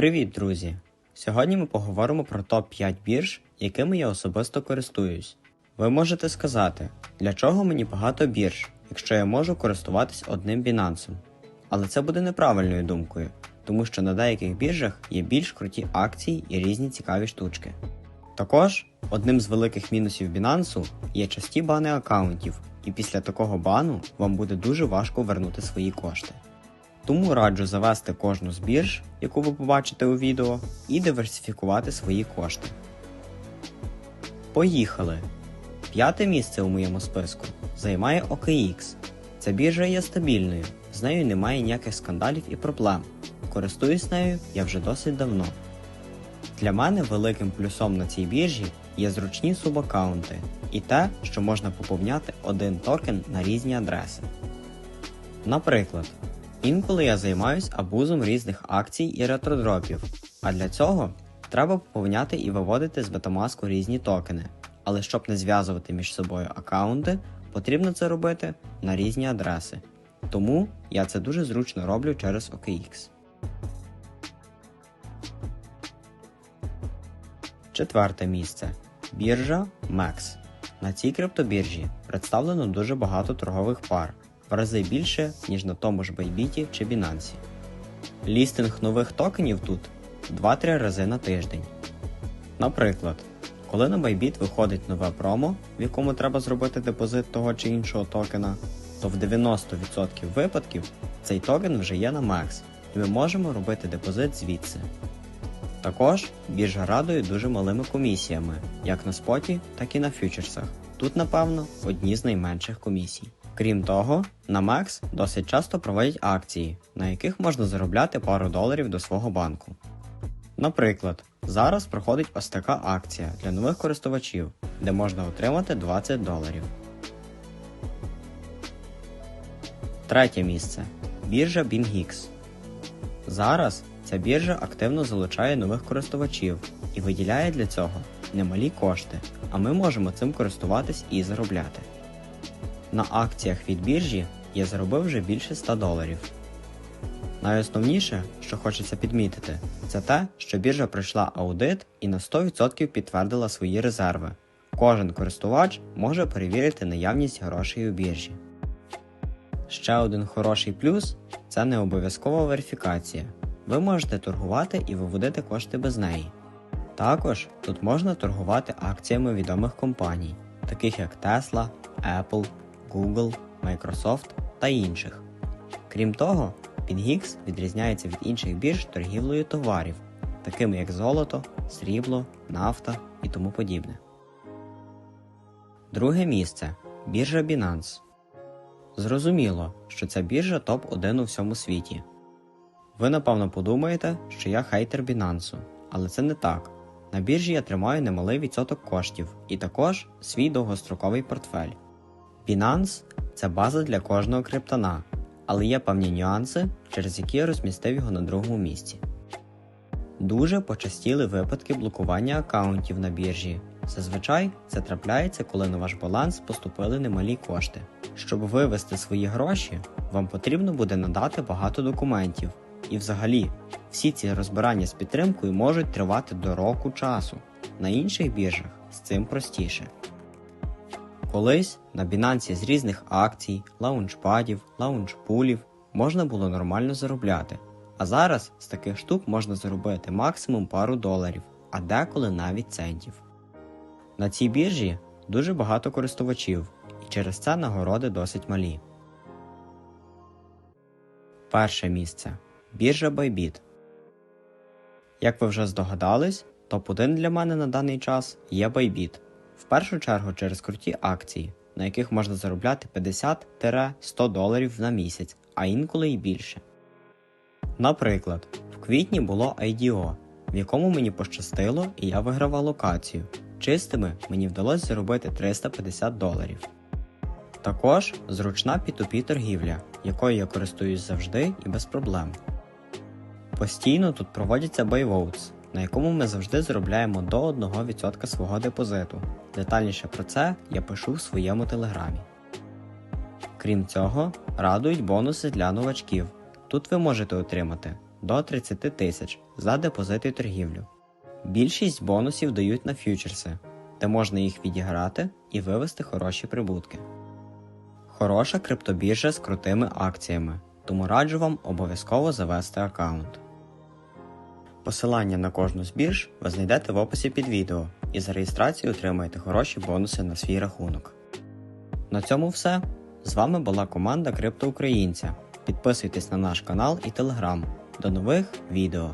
Привіт, друзі! Сьогодні ми поговоримо про топ-5 бірж, якими я особисто користуюсь. Ви можете сказати, для чого мені багато бірж, якщо я можу користуватись одним Binance? Але це буде неправильною думкою, тому що на деяких біржах є більш круті акції і різні цікаві штучки. Також одним з великих мінусів Binance є часті бани аккаунтів, і після такого бану вам буде дуже важко вернути свої кошти. Тому раджу завести кожну з бірж, яку ви побачите у відео, і диверсифікувати свої кошти. Поїхали! П'яте місце у моєму списку займає OKX. Ця біржа є стабільною, з нею немає ніяких скандалів і проблем. Користуюсь нею я вже досить давно. Для мене великим плюсом на цій біржі є зручні субаккаунти і те, що можна поповняти один токен на різні адреси. Наприклад, інколи я займаюсь абузом різних акцій і ретродропів, а для цього треба поповняти і виводити з Metamask різні токени. Але щоб не зв'язувати між собою аккаунти, потрібно це робити на різні адреси. Тому я це дуже зручно роблю через OKX. Четверте місце. Біржа MEX. На цій криптобіржі представлено дуже багато торгових пар, в рази більше, ніж на тому ж Bybit чи Binance. Лістинг нових токенів тут 2-3 рази на тиждень. Наприклад, коли на Bybit виходить нове промо, в якому треба зробити депозит того чи іншого токена, то в 90% випадків цей токен вже є на MEX, і ми можемо робити депозит звідси. Також біржа радує дуже малими комісіями, як на споті, так і на фьючерсах. Тут, напевно, одні з найменших комісій. Крім того, на MEX досить часто проводять акції, на яких можна заробляти пару доларів до свого банку. Наприклад, зараз проходить ось така акція для нових користувачів, де можна отримати 20 доларів. Третє місце. Біржа BingX. Зараз ця біржа активно залучає нових користувачів і виділяє для цього немалі кошти, а ми можемо цим користуватись і заробляти. На акціях від біржі я заробив вже більше 100 доларів. Найосновніше, що хочеться підмітити, це те, що біржа пройшла аудит і на 100% підтвердила свої резерви. Кожен користувач може перевірити наявність грошей у біржі. Ще один хороший плюс це не обов'язкова верифікація. Ви можете торгувати і виводити кошти без неї. Також тут можна торгувати акціями відомих компаній, таких як Tesla, Apple, Google, Microsoft та інших. Крім того, PingX відрізняється від інших бірж торгівлею товарів, такими як золото, срібло, нафта і тому подібне. Друге місце біржа Binance. Зрозуміло, що ця біржа топ-1 у всьому світі. Ви напевно подумаєте, що я хейтер Binance, але це не так. На біржі я тримаю немалий відсоток коштів і також свій довгостроковий портфель. Binance це база для кожного криптона, але є певні нюанси, через які я розмістив його на другому місці. Дуже почастіли випадки блокування аккаунтів на біржі. Зазвичай це трапляється, коли на ваш баланс поступили немалі кошти. Щоб вивести свої гроші, вам потрібно буде надати багато документів. І взагалі, всі ці розбирання з підтримкою можуть тривати до року часу. На інших біржах з цим простіше. Колись на Binance з різних акцій, лаунчпадів, лаунчпулів можна було нормально заробляти. А зараз з таких штук можна заробити максимум пару доларів, а деколи навіть центів. На цій біржі дуже багато користувачів, і через це нагороди досить малі. Перше місце. Біржа Bybit. Як ви вже здогадались, топ-1 для мене на даний час є Bybit. В першу чергу через круті акції, на яких можна заробляти 50-100 доларів на місяць, а інколи й більше. Наприклад, в квітні було IDO, в якому мені пощастило і я виграв локацію. Чистими мені вдалося заробити 350 доларів. Також зручна P2P торгівля, якою я користуюсь завжди і без проблем. Постійно тут проводяться Bayvotes, на якому ми завжди заробляємо до 1% свого депозиту. Детальніше про це я пишу в своєму телеграмі. Крім цього, радують бонуси для новачків. Тут ви можете отримати до 30 тисяч за депозит і торгівлю. Більшість бонусів дають на фьючерси, де можна їх відіграти і вивести хороші прибутки. Хороша криптобіржа з крутими акціями, тому раджу вам обов'язково завести аккаунт. Посилання на кожну з бірж ви знайдете в описі під відео і за реєстрацію отримаєте хороші бонуси на свій рахунок. На цьому все. З вами була команда Криптоукраїнця. Підписуйтесь на наш канал і телеграм. До нових відео!